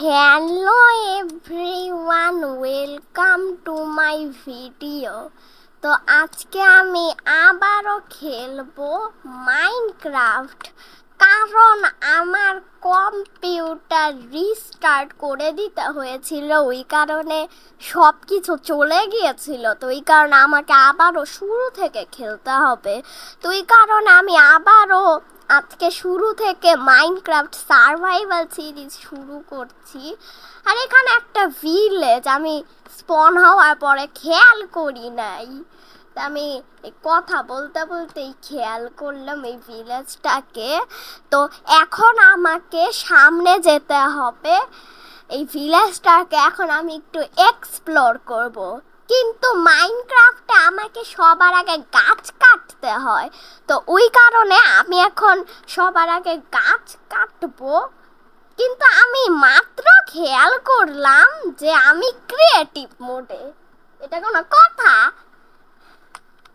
Hello everyone welcome to my video তো আজকে আমি আবারও খেলব মাইনক্রাফট কারণ আমার কম্পিউটার রিস্টার্ট করে দিতে হয়েছিল, ওই কারণে সব কিছু চলে গিয়েছিল। তো ওই কারণে আমাকে আবারও শুরু থেকে খেলতে হবে। তো ওই কারণে আমি আবারও আজকে শুরু থেকে মাইনক্রাফট সার্ভাইভাল সিরিজ শুরু করছি। আর এখানে একটা ভিলেজ আমি স্পন হওয়ার পরে খেয়াল করি নাই। আমি কথা বলতে বলতেই খেয়াল করলাম এই ভিলেজটাকে তো এখন আমাকে সামনে যেতে হবে। এই ভিলেজটাকে এখন আমি একটু এক্সপ্লোর করব। কিন্তু মাইনক্রাফটে আমাকে সবার আগে গাছ কাটতে হয়। তো ওই কারণে আমি এখন সবার আগে গাছ কাটবো। কিন্তু আমি মাত্র খেয়াল করলাম যে আমি ক্রিয়েটিভ মোডে এটা কোনো কথা?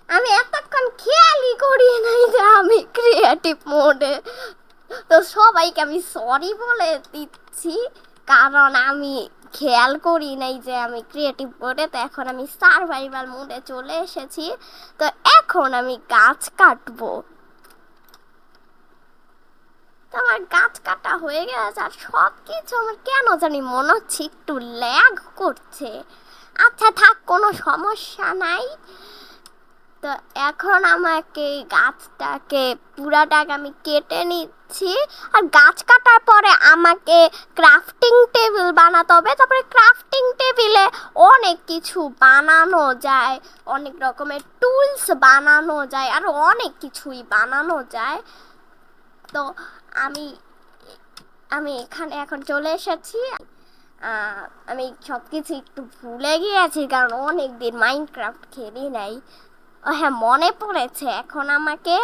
আমি এতক্ষণ খেয়ালই করি নাই যে আমি ক্রিয়েটিভ মোডে তো সবাইকে আমি সরি বলে দিচ্ছি, কারণ আমি খেয়াল করি নাই যে আমি ক্রিয়েটিভ মোডে তো এখন আমি সার্ভাইভাল মোডে চলে এসেছি। তো এখন আমি গাছ কাটবো। আমার গাছ কাটা হয়ে গেছে আর সব কিছু আমার কেন জানি মনে হচ্ছে একটু ল্যাগ করছে। আচ্ছা থাক, কোনো সমস্যা নাই। তো এখন আমাকে এই গাছটাকে, পুরাটাকে আমি কেটে নিচ্ছি। আর গাছ কাটার পরে আমাকে ক্রাফটিং টেবিল বানাতে হবে। তারপরে ক্রাফটিং টেবিলে অনেক কিছু বানানো যায়। অনেক রকমের টুলস বানানো যায়। আর অনেক কিছুই বানানো যায়। তো আমি আমি এখানে এখন চলে এসেছি। আমি সব কিছু একটু ভুলে গিয়েছি, কারণ অনেক দিন মাইনক্রাফট খেলি নাই। হ্যাঁ মনে পড়েছে। এখন আমাকে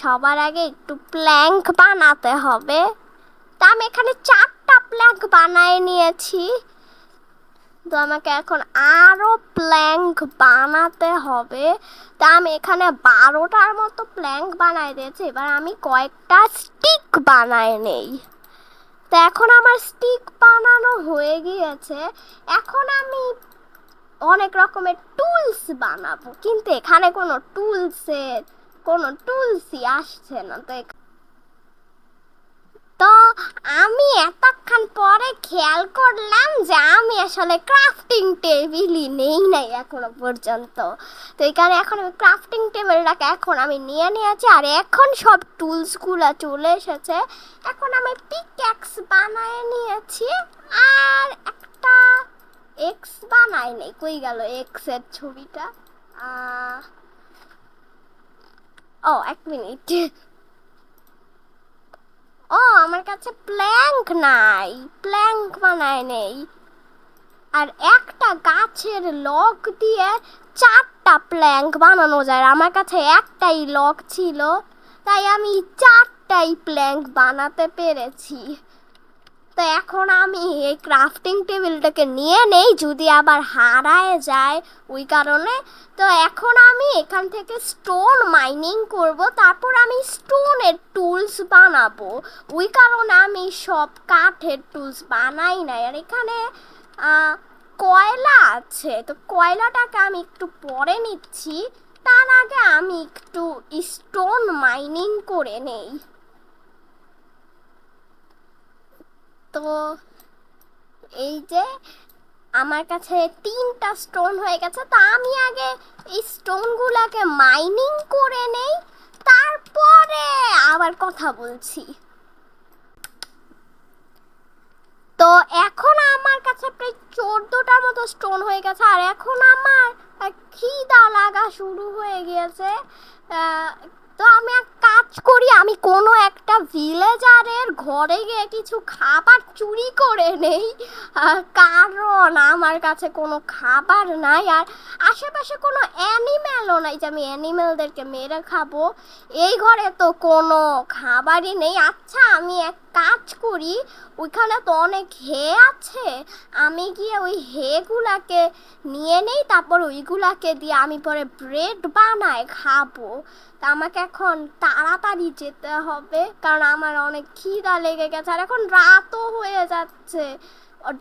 সবার আগে একটু প্ল্যাঙ্ক বানাতে হবে। তা আমি এখানে চারটা প্ল্যাঙ্ক বানায় নিয়েছি। তো আমাকে এখন আরও প্ল্যাঙ্ক বানাতে হবে। তা আমি এখানে বারোটার মতো প্ল্যাঙ্ক বানাই দিয়েছি। এবার আমি কয়েকটা স্টিক বানায় নেই। তো এখন আমার স্টিক বানানো হয়ে গিয়েছে। এখন আমি অনেক রকমের টুলস বানাবো, কিন্তু এখানে কোনো টুলসের কোনো টুলসই আসছে না। তো তো আমি এতক্ষণ পরে খেয়াল করলাম যে আমি আসলে ক্রাফটিং টেবিলই নেই নাই এখনও পর্যন্ত। তো এখানে এখন আমি ক্রাফটিং টেবিলটাকে এখন আমি নিয়ে নিয়েছি, আর এখন সব টুলসগুলো চলে এসেছে। এখন আমি পিক্যাক্স বানায় নিয়েছি, আর একটা এক্স বানাই নেই কই গেল এক্সের ছবিটা? ও, এক মিনিট। ও, আমার কাছে প্ল্যাঙ্ক নাই, প্ল্যাঙ্ক বানায় নেই। আর একটা গাছের লক দিয়ে চারটা প্ল্যাঙ্ক বানানো যায়। আমার কাছে একটাই লক ছিল, তাই আমি চারটাই প্ল্যাঙ্ক বানাতে পেরেছি। তো এখন আমি এই ক্রাফটিং টেবিলটাকে নিয়ে নেই, যদি আবার হারায় যায় ওই কারণে। তো এখন আমি এখান থেকে স্টোন মাইনিং করব, তারপর আমি স্টোনের টুলস বানাবো। ওই কারণে আমি সব কাঠের টুলস বানাই নাই। আর এখানে কয়লা আছে। তো কয়লাটাকে আমি একটু পরে নিচ্ছি। তার আগে আমি একটু স্টোন মাইনিং করে নেই। তো এই যে আমার কাছে তিনটা স্টোন হয়ে গেছে, তো আমি আগে এই স্টোনগুলোকে মাইনিং করে নেই, তারপরে আবার কথা বলছি। তো এখন আমার কাছে প্রায় চোদ্দোটার মতো স্টোন হয়ে গেছে, আর এখন আমার খিদা লাগা শুরু হয়ে গিয়েছে। তো আমি কাজ করি, আমি কোনো একটা ভিলেজারের ঘরে গিয়ে কিছু খাবার চুরি করে নেই। কারণ আমার কাছে কোনো খাবার নাই আর আশেপাশে কোনো অ্যানিম্যালও নাই যে আমি অ্যানিম্যালদেরকে মেরে খাব। এই ঘরে তো কোনো খাবারই নেই। আচ্ছা আমি এক কাজ করি, ওইখানে তো অনেক হে আছে। আমি গিয়ে ওই হেগুলাকে নিয়ে নেই, তারপর ওইগুলাকে দিয়ে আমি পরে ব্রেড বানায় খাব। তা আমাকে এখন তাড়াতাড়ি যেতে হবে, কারণ আমার অনেক খিদা লেগে গেছে আর এখন রাতও হয়ে যাচ্ছে।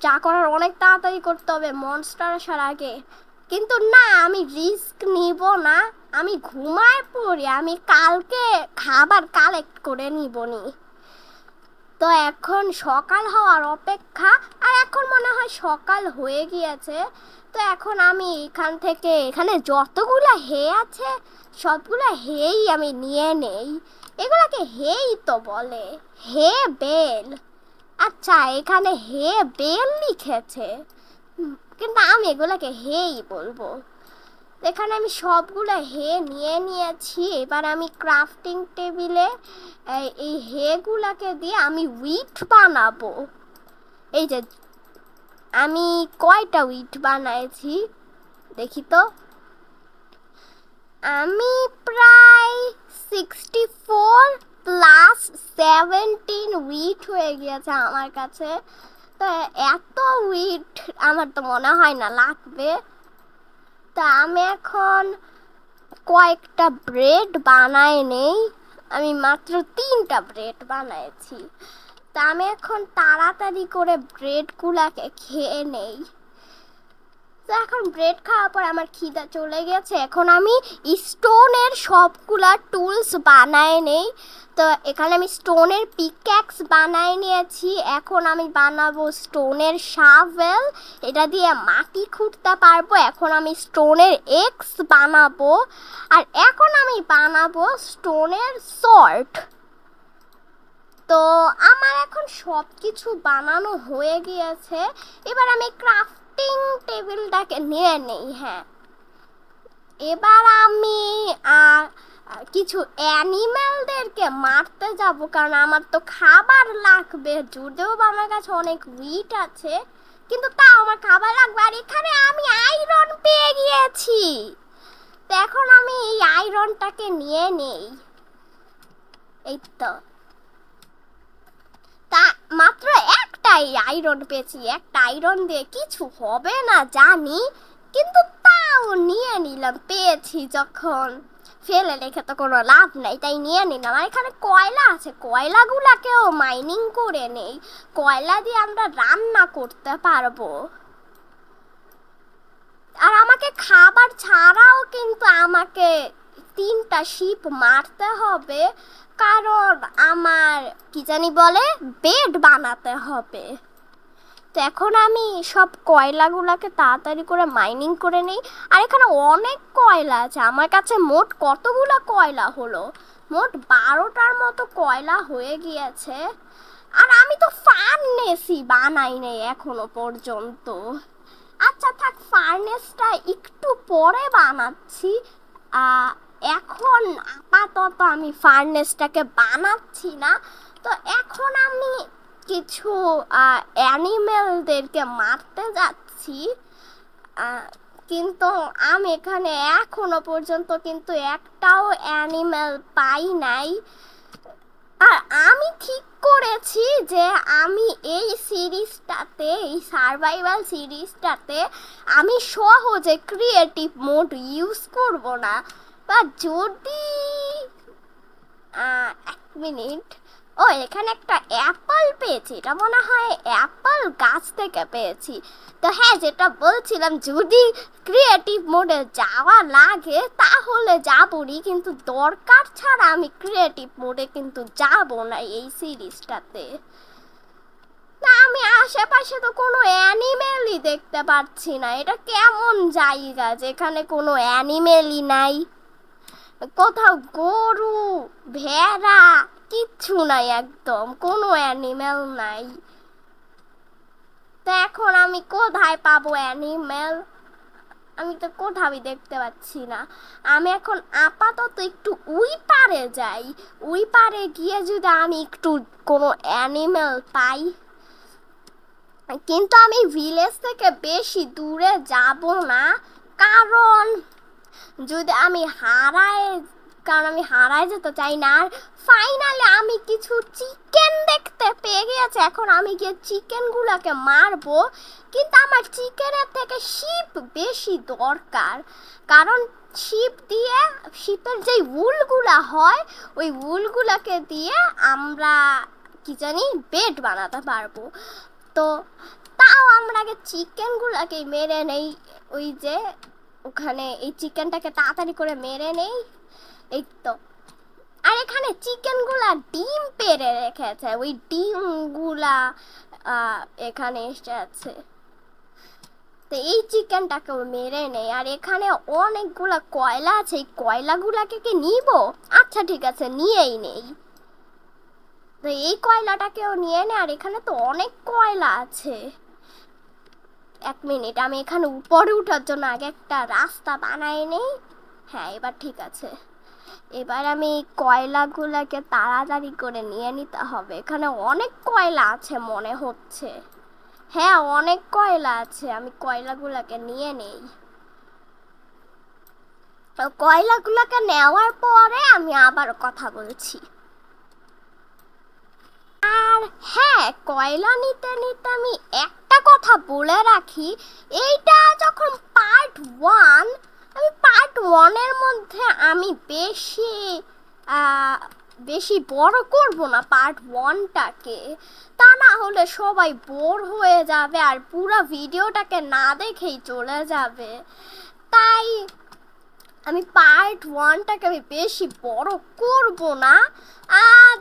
যা করার অনেক তাড়াতাড়ি করতে হবে মনস্টার আসার আগে। কিন্তু না, আমি রিস্ক নিব না। আমি ঘুমায় পড়ি, আমি কালকে খাবার কালেক্ট করে নিব নি। তো এখন সকাল হওয়ার অপেক্ষা, আর এখন মনে হয় সকাল হয়ে গিয়েছে। তো এখন আমি এখান থেকে, এখানে যতগুলো হে আছে, সবগুলো হেই আমি নিয়ে নেই। এগুলাকে হেই তো বলে, হে বেল। আচ্ছা এখানে হে বেল লিখেছে। কিন্তু আমি এগুলাকে হেই বলব। এখানে আমি সবগুলো হে নিয়ে নিয়েছি। এবার আমি ক্রাফটিং টেবিলে এই- হেগুলাকে দিয়ে আমি উইট বানাবো। এই যে আমি কয়টা উইট বানাইছি? দেখি তো। আমি প্রায় sixty four plus seventeen weight হয়ে গিয়েছে আমার কাছে। তো এত উইট আমার তো মনে হয় না লাগবে। তা আমি এখন কয়েকটা ব্রেড বানাই নেই। আমি মাত্র তিনটা ব্রেড বানাইছি। তা আমি এখন তাড়াতাড়ি করে ব্রেডগুলাকে খেয়ে নেই। তো এখন ব্রেড খাওয়ার পর আমার খিদা চলে গেছে। এখন আমি স্টোনের সবগুলা টুলস বানায় নেই। তো এখানে আমি স্টোনের পিক্যাক্স বানায় নিয়েছি। এখন আমি বানাবো স্টোনের শাভেল। এটা দিয়ে মাটি খুঁড়তে পারব। এখন আমি স্টোনের এক্স বানাবো। আর এখন আমি বানাবো স্টোনের সল্ট। তো আমার এখন সব কিছু বানানো হয়ে গিয়েছে। এবার আমি ক্রাফটিং টেবিলটাকে নিয়ে নেই হ্যাঁ। এবার আমি কিছু অ্যানিম্যালদেরকে মারতে যাব, কারণ আমার তো খাবার লাগবে। যদিও বা আমার কাছে অনেক উইট আছে, কিন্তু তাও আমার খাবার লাগবে। আর এখানে আমি আয়রন পেয়ে গিয়েছি। তো এখন আমি এই আয়রনটাকে নিয়ে নেই। এই তো। তা মাত্র একটাই আয়রন পেয়েছি। একটা আয়রন দিয়ে কিছু হবে না, জানি। কিন্তু তাও নিয়ে নিলাম, পেয়েছি যখন। ফেলে রেখে তো কোনো লাভ নাই, তাই নিয়ে নিলাম। আর এখানে কয়লা আছে? কয়লাগুলাকেও মাইনিং করে নেই। কয়লা দিয়ে আমরা রান্না করতে পারব। আর আমাকে খাবার ছাড়াও কিন্তু আমাকে তিনটা শিপ মারতে হবে, কারণ আমার, কি জানি বলে বেড বানাতে হবে। তো এখন আমি সব কয়লাগুলোকে তাড়াতাড়ি করে মাইনিং করে নেই। আর এখানে অনেক কয়লা আছে, আমার কাছে মোট কতগুলো কয়লা হলো? মোট বারোটার মতো কয়লা হয়ে গিয়েছে। আর আমি তো ফার্নেসই বানাই নেই এখনও পর্যন্ত। আচ্ছা থাক ফার্নেসটা একটু পরে বানাচ্ছি। এখন আপাতত আমি ফার্নেসটাকে বানাচ্ছি না। তো এখন আমি কিছু অ্যানিমেলদেরকে মারতে যাচ্ছি। কিন্তু আমি এখানে এখনও পর্যন্ত কিন্তু একটাও অ্যানিমেল পাই নাই। আর আমি ঠিক করেছি যে আমি এই সিরিজটাতে, এই সার্ভাইভাল সিরিজটাতে আমি সহজে ক্রিয়েটিভ মোড ইউজ করব না। বা যদি এক মিনিট। ও, এখানে একটা অ্যাপল পেয়েছি। এটা মনে হয় অ্যাপল গাছ থেকে পেয়েছি। তো হ্যাঁ যেটা বলছিলাম, যদি ক্রিয়েটিভ মোডে যাওয়া লাগে, তাহলে যাবনি কিন্তু দরকার ছাড়া আমি ক্রিয়েটিভ মোডে কিন্তু যাব না এই সিরিজটাতে। না, আমি আশেপাশে তো কোনো অ্যানিমেলই দেখতে পাচ্ছি না। এটা কেমন জায়গা? যেখানে কোনো অ্যানিমেলই নাই। কোথাও গরু, ভেড়া, কিচ্ছু নাই একদম, কোনো অ্যানিমেল নাই। তো এখন আমি কোথায় পাবো অ্যানিমেল আমি তো কোথাওই দেখতে পাচ্ছি না। আমি এখন আপাতত একটু উই পারে যাই। উই পারে গিয়ে যদি আমি একটু কোনো অ্যানিমেল পাই, কিন্তু আমি ভিলেজ থেকে বেশি দূরে যাব না। কারণ যদি আমি হারায় কারণ আমি হারায় যেতে চাই না। আর ফাইনালে আমি কিছু চিকেন দেখতে পেয়ে গিয়েছে। এখন আমি গিয়ে চিকেনগুলোকে মারবো। কিন্তু আমার চিকেনের থেকে শিপ বেশি দরকার। কারণ শিপ দিয়ে শিপের যেই উলগুলা হয়, ওই উলগুলাকে দিয়ে আমরা কি জানি বেড বানাতে পারব। তো তাও আমরা আগে চিকেনগুলোকে মেরে নেই। ওই যে ওখানে এই চিকেনটাকে তাড়াতাড়ি করে মেরে নেই। এই তো। আর এখানে চিকেনগুলা ডিম পেরে রেখেছে। ওই ডিমগুলা এখানে এসে আছে। তো এই চিকেনটাকেও মেরে নেই। আর এখানে অনেকগুলা কয়লা আছে। এই কয়লাগুলাকে কি নিব? আচ্ছা ঠিক আছে, নিয়েই নেই। তো এই কয়লাটাকেও নিয়ে নে। আর এখানে তো অনেক কয়লা আছে। এক মিনিট, আমি এখানে উপরে উঠার জন্য আগে একটা রাস্তা বানাই নেই। হ্যাঁ এবার ঠিক আছে। এবার আমি কয়লাগুলোকে তাড়াতাড়ি করে নিয়ে নিতে হবে। এখানে অনেক কয়লা আছে মনে হচ্ছে। হ্যাঁ অনেক কয়লা আছে, আমি কয়লাগুলোকে নিয়ে নেই। কয়লাগুলোকে নেওয়ার পরে আমি আবার কথা বলছি। আর হ্যাঁ কয়লা নিতে নিতে আমি একটা কথা বলে রাখি, এইটা যখন পার্ট ওয়ান আমি পার্ট ওয়ানের মধ্যে আমি বেশি বেশি বড় করব না পার্ট ওয়ানটাকে তা না হলে সবাই বোর হয়ে যাবে আর পুরো ভিডিওটাকে না দেখেই চলে যাবে। তাই আমি পার্ট ওয়ানটাকে আমি বেশি বড় করব না। আর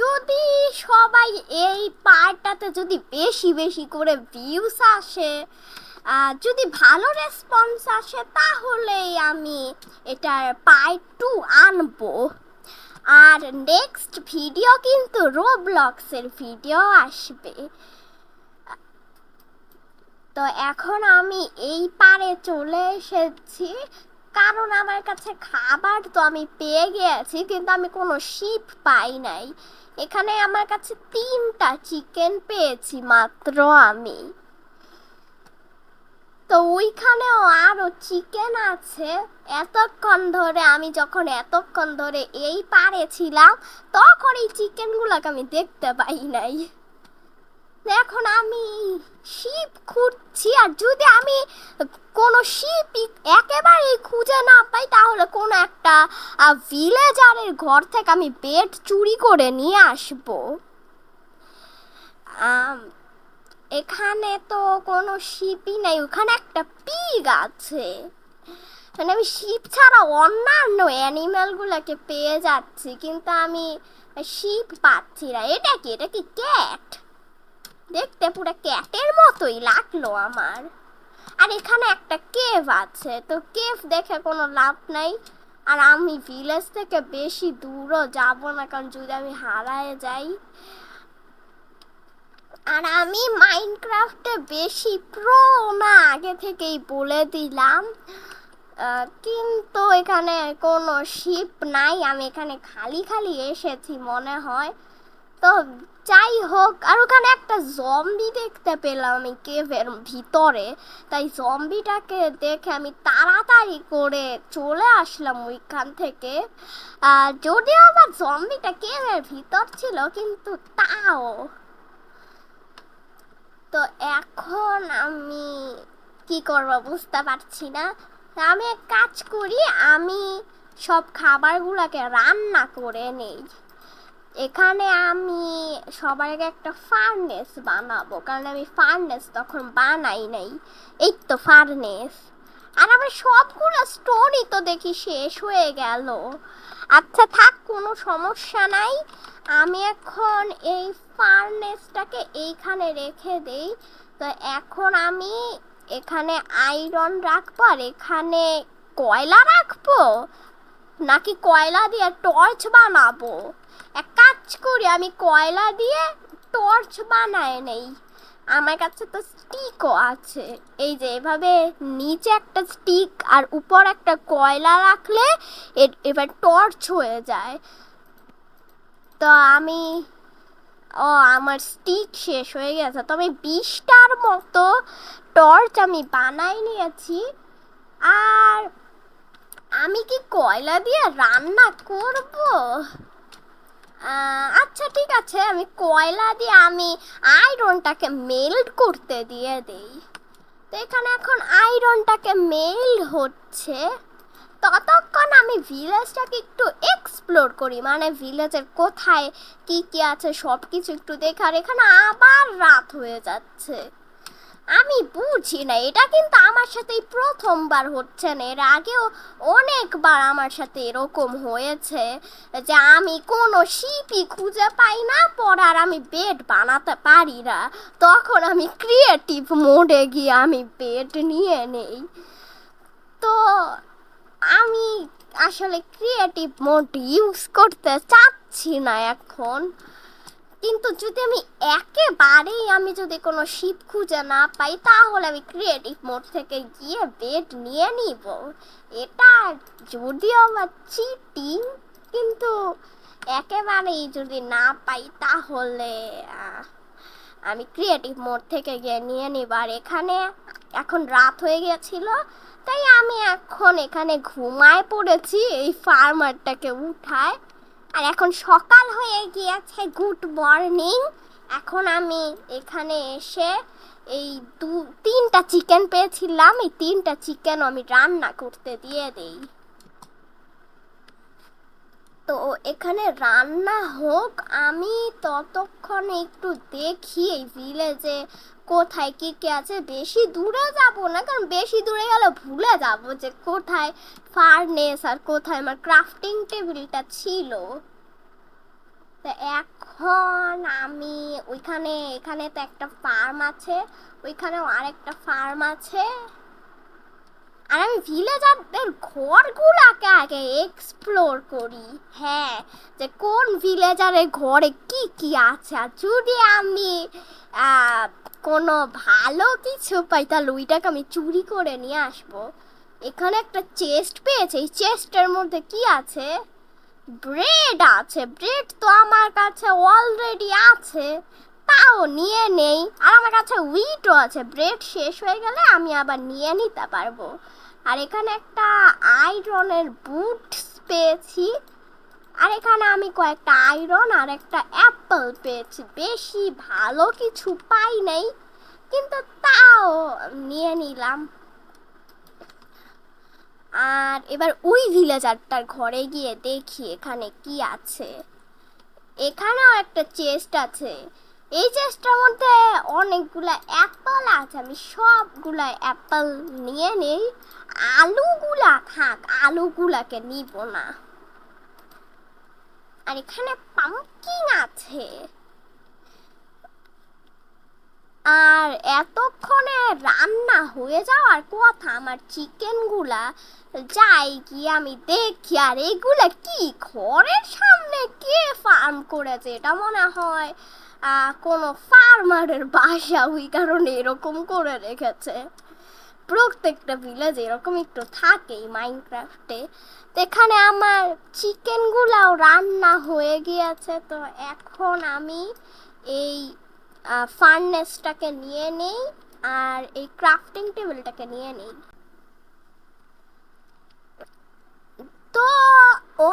যদি সবাই এই পার্টটাতে যদি বেশি বেশি করে ভিউস আসে যদি ভালো রেসপন্স আসে, তাহলেই আমি এটার পার্ট টু আনব। আর নেক্সট ভিডিও কিন্তু রোবলক্সের ভিডিও আসবে। তো এখন আমি এই পারে চলে এসেছি। কারণ আমার কাছে খাবার তো আমি পেয়ে গিয়েছি, কিন্তু আমি কোনো শিপ পাই নাই। এখানে আমার কাছে তিনটা চিকেন পেয়েছি মাত্র আমি। তো ওইখানেও আরও চিকেন আছে। এতক্ষণ ধরে আমি যখন এতক্ষণ ধরে এই পারে ছিলাম, তখন এই চিকেনগুলোকে আমি দেখতে পাই নাই। এখন আমি শিপ খুঁজছি আর যদি আমি কোনো শিপ একেবারেই খুঁজে না পাই তাহলে কোনো একটা ভিলেজারের ঘর থেকে আমি বেড চুরি করে নিয়ে আসব। এখানে তো কোনো শিপই নাই, ওখানে একটা পিগ আছে। মানে আমি শিপ ছাড়া অন্যান্য অ্যানিম্যালগুলোকে পেয়ে যাচ্ছি, কিন্তু আমি শিপ পাচ্ছি না। এটা কি? এটা কি ক্যাট দেখতে পুরো ক্যাটের মতোই লাগল আমার। আর এখানে একটা কেভ আছে, তো কেভ দেখে কোনো লাভ নাই। আর আমি ভিলেজ থেকে বেশি দূরও যাব না, কারণ যদি আমি হারায় যাই। আর আমি মাইনক্রাফটে বেশি প্রো না, আগে থেকেই বলে দিলাম। কিন্তু এখানে কোনো শিপ নাই, আমি এখানে খালি খালি এসেছি মনে হয়। তো যাই হোক আর ওখানে একটা জম্বি দেখতে পেলাম আমি কেভের ভিতরে। তাই জম্বিটাকে দেখে আমি তাড়াতাড়ি করে চলে আসলাম ওইখান থেকে। আর যদিও আমার জম্বিটা কেভের ভিতর ছিল, কিন্তু তাও। তো এখন আমি কি করব বুঝতে পারছি না। আমি এক কাজ করি, আমি সব খাবারগুলোকে রান্না করে নেই। এখানে আমি সবার আগে একটা ফার্নেস বানাবো। কারণ আমি ফার্নেস তখন বানাই নাই। এই তো ফার্নেস আর আমার সবগুলো স্টোরি তো দেখি শেষ হয়ে গেল। আচ্ছা থাক, কোনো সমস্যা নাই। আমি এখন এই ফার্নেসটাকে এইখানে রেখে দেই। তো এখন আমি এখানে আয়রন রাখব আর এখানে কয়লা রাখব? নাকি কয়লা দিয়ে টর্চ বানাবো? এক কাজ করি, আমি কয়লা দিয়ে টর্চ বানায় নেই। আমার কাছে তো স্টিকও আছে। এই যে এভাবে নিচে একটা স্টিক আর উপর একটা কয়লা রাখলে এবার টর্চ হয়ে যায়। তো আমি, ও, আমার স্টিক শেষ হয়ে গেছে। তো আমি বিশটার মতো টর্চ আমি বানাই নিয়েছি। আর আমি কি কয়লা দিয়ে রান্না করব? আচ্ছা ঠিক আছে, আমি কয়লা দিয়ে, আমি আয়রনটাকে মেল্ট করতে দিয়ে দেই। তো এখানে এখন আয়রনটাকে মেল্ট হচ্ছে। ততক্ষণ আমি ভিলেজটাকে একটু এক্সপ্লোর করি মানে ভিলেজের কোথায় কি কি আছে সব কিছু একটু দেখার এখানে আবার রাত হয়ে যাচ্ছে। আমি বুঝি না, এটা কিন্তু আমার সাথে প্রথমবার হচ্ছে না, এর আগেও অনেকবার আমার সাথে এরকম হয়েছে যে আমি কোনো শিপই খুঁজে পাই না পর আর আমি বেড বানাতে পারি না। তখন আমি ক্রিয়েটিভ মোডে গিয়ে আমি বেড নিয়ে নেই। তো আমি আসলে ক্রিয়েটিভ মোড ইউজ করতে চাচ্ছি না এখন। কিন্তু যদি আমি একেবারেই আমি যদি কোনো শিপ খুঁজে না পাই, তাহলে আমি ক্রিয়েটিভ মোড থেকে গিয়ে বেড নিয়ে নিব। এটা যদিও বা চিটিং কিন্তু একেবারেই যদি না পাই, তাহলে আমি ক্রিয়েটিভ মোড থেকে গিয়ে নিয়ে নিব। আর এখানে এখন রাত হয়ে গেছিল, তাই আমি এখন এখানে ঘুমায় পড়েছি। এই ফার্মারটাকে উঠায়। আর এখন সকাল হয়ে গিয়েছে, গুড মর্নিং। এখন আমি এখানে এসে এই দু, তিনটা চিকেন পেয়েছিলাম। এই তিনটা চিকেন আমি রান্না করতে দিয়ে দেই। তো এখানে রান্না হোক, আমি ততক্ষণে একটু দেখি এই ভিলেজে কোথায় কি কি আছে? বেশি দূরে যাব না, কারণ বেশি দূরে গেলে ভুলে যাব যে কোথায় ফার্নেস আর কোথায় আমার ক্রাফটিং টেবিলটা ছিল। তো এখন আমি ওইখানে, এখানে তো একটা ফার্ম আছে, ওইখানেও আরেকটা ফার্ম আছে। আর আমি ভিলেজারদের ঘরগুলাকে আগে এক্সপ্লোর করি। হ্যাঁ যে কোন ভিলেজারের ঘরে কি কি আছে? আর যদি আমি কোনো ভালো কিছু পাই, তাহলে ওইটাকে আমি চুরি করে নিয়ে আসব। এখানে একটা চেস্ট পেয়েছে, এই চেস্টের মধ্যে কি আছে? ব্রেড আছে, ব্রেড তো আমার কাছে অলরেডি আছে, তাও নিয়ে নেই। আর আমার কাছে উইটও আছে, ব্রেড শেষ হয়ে গেলে আমি আবার নিয়ে নিতে পারব। আর এখানে একটা আয়রনের বুট পেয়েছি। আর এখানে আমি কয়েকটা আয়রন আর একটা অ্যাপেল পেয়েছি। বেশি ভালো কিছু পাই নাই, কিন্তু তাও নিয়ে নিলাম। আর এবার ওই ভিলেজারটার ঘরে গিয়ে দেখি এখানে কি আছে। এখানেও একটা চেস্ট আছে। এই চেস্টটার মধ্যে অনেকগুলো অ্যাপল আছে। আমি সবগুলো অ্যাপল নিয়ে নেই। আলুগুলা থাক, আলুগুলাকে নিব না। আর এখানে পাম্পকিন আছে। আর এতক্ষণে রান্না হয়ে যাওয়ার কথা আমার চিকেনগুলা যাই গিয়ে আমি দেখি, আর এগুলা কি ঘরের সামনে কে ফার্ম করেছে এটা মনে হয় কোনো ফার্মারের বাসা ওই কারণে এরকম করে রেখেছে। প্রত্যেকটা ভিলেজ এরকম একটু থাকেই মাইনক্রাফটে তো এখানে আমার চিকেনগুলাও রান্না হয়ে গিয়েছে। তো এখন আমি এই ফার্নেসটাকে নিয়ে নেই আর এই ক্রাফটিং টেবিলটাকে নিয়ে নেই। তো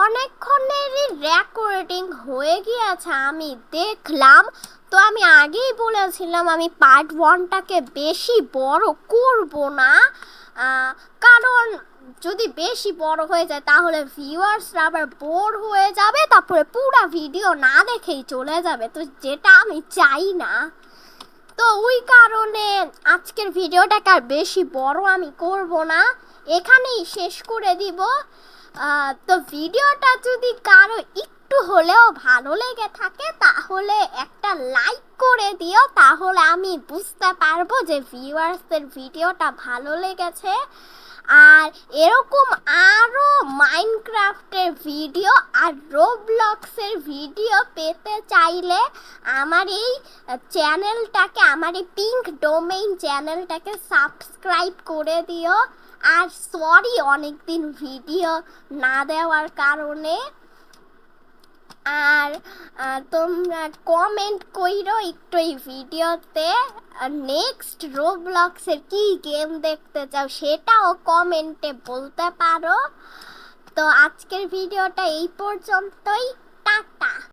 অনেকক্ষণেরই রেকর্ডিং হয়ে গিয়েছে। আমি দেখলাম তো আমি আগেই বলেছিলাম, আমি পার্ট ওয়ানটাকে বেশি বড় করব না। কারণ যদি বেশি বড় হয়ে যায়, তাহলে ভিউয়ার্সরা আবার বোর হয়ে যাবে, তারপরে পুরো ভিডিও না দেখেই চলে যাবে। তো যেটা আমি চাই না। তো ওই কারণে আজকের ভিডিওটাকে আর বেশি বড় আমি করব না। এখানেই শেষ করে দিব। তো ভিডিওটা যদি কারও একটু হলেও ভালো লেগে থাকে, তাহলে একটা লাইক করে দিও। তাহলে আমি বুঝতে পারব যে ভিউয়ার্সদের ভিডিওটা ভালো লেগেছে। আর এরকম আরও মাইনক্রাফটের ভিডিও আর রোবলক্সের ভিডিও পেতে চাইলে আমার এই চ্যানেলটাকে আমার এই পিঙ্ক ডোমেইন চ্যানেলটাকে সাবস্ক্রাইব করে দিও। আর সরি অনেকদিন ভিডিও না দেওয়ার কারণে। আর তোমরা কমেন্ট কইরো একটু এই ভিডিওতে নেক্সট রোবলক্সের কি গেম দেখতে চাও সেটাও কমেন্টে বলতে পারো। তো আজকের ভিডিওটা এই পর্যন্তই, টাটা।